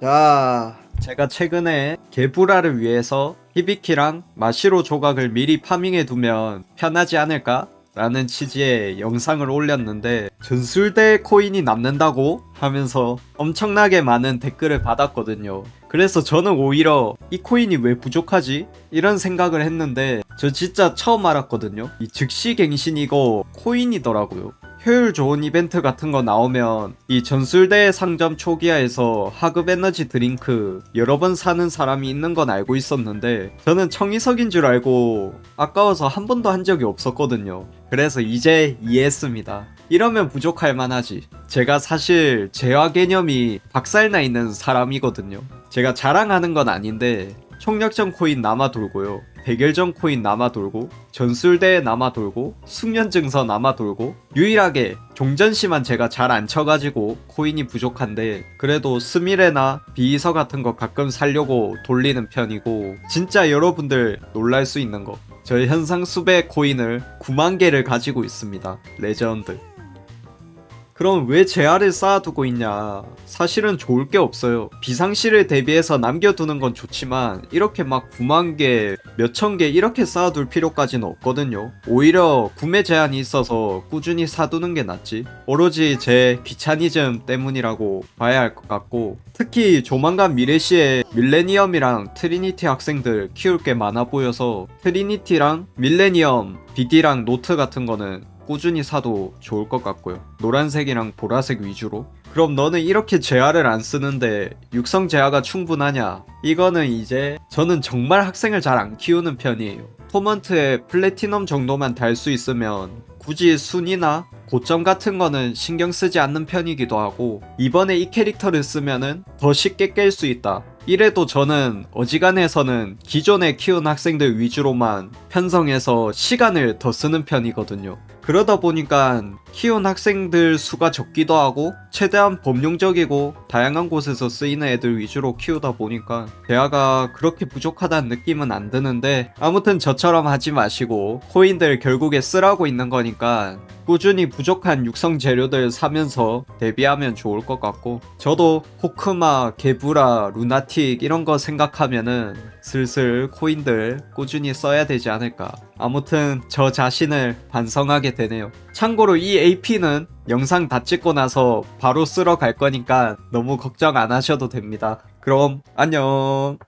자, 제가 최근에 개불화를 위해서 히비키랑 마시로 조각을 미리 파밍해 두면 편하지 않을까? 라는 취지의 영상을 올렸는데 전술대 코인이 남는다고 하면서 엄청나게 많은 댓글을 받았거든요. 그래서 저는 오히려 이 코인이 왜 부족하지? 이런 생각을 했는데 저 진짜 처음 알았거든요. 이 즉시 갱신 이거 코인이더라고요. 효율 좋은 이벤트 같은 거 나오면 이 전술대 상점 초기화에서 하급 에너지 드링크 여러 번 사는 사람이 있는 건 알고 있었는데 저는 청이석인 줄 알고 아까워서 한 번도 한 적이 없었거든요. 그래서 이제 이해했습니다. 이러면 부족할 만하지. 제가 사실 재화 개념이 박살나 있는 사람이거든요. 제가 자랑하는 건 아닌데 총력전 코인 남아 돌고요. 대결전 코인 남아 돌고 전술대에 남아 돌고 숙련 증서 남아 돌고 유일하게 종전시만 제가 잘 안 쳐가지고 코인이 부족한데 그래도 스미레나 비이서 같은 거 가끔 살려고 돌리는 편이고 진짜 여러분들 놀랄 수 있는 거. 저희 현상 수배 코인을 9만 개를 가지고 있습니다. 레전드 그럼 왜 재화를 쌓아두고 있냐? 사실은 좋을 게 없어요. 비상시를 대비해서 남겨두는 건 좋지만 이렇게 막 9만 개, 몇천 개 이렇게 쌓아둘 필요까지는 없거든요. 오히려 구매 제한이 있어서 꾸준히 사두는 게 낫지. 오로지 제 귀차니즘 때문이라고 봐야 할 것 같고 특히 조만간 미래시에 밀레니엄이랑 트리니티 학생들 키울 게 많아 보여서 트리니티랑 밀레니엄, BD랑 노트 같은 거는 꾸준히 사도 좋을 것 같고요. 노란색이랑 보라색 위주로. 그럼 너는 이렇게 재화를 안 쓰는데 육성 재화가 충분하냐? 이거는 이제 저는 정말 학생을 잘 안 키우는 편이에요. 토먼트에 플래티넘 정도만 달 수 있으면 굳이 순위나 고점 같은 거는 신경 쓰지 않는 편이기도 하고 이번에 이 캐릭터를 쓰면은 더 쉽게 깰 수 있다. 이래도 저는 어지간해서는 기존에 키운 학생들 위주로만 편성해서 시간을 더 쓰는 편이거든요. 그러다 보니까 키운 학생들 수가 적기도 하고 최대한 범용적이고 다양한 곳에서 쓰이는 애들 위주로 키우다 보니까 대화가 그렇게 부족하다는 느낌은 안 드는데 아무튼 저처럼 하지 마시고 코인들 결국에 쓰라고 있는 거니까 꾸준히 부족한 육성 재료들 사면서 대비하면 좋을 것 같고 저도 호크마, 게부라, 루나틱 이런 거 생각하면은 슬슬 코인들 꾸준히 써야 되지 않을까. 아무튼 저 자신을 반성하게 되네요 참고로 이 AP는 영상 다 찍고 나서 바로 쓰러 갈 거니까 너무 걱정 안 하셔도 됩니다. 그럼 안녕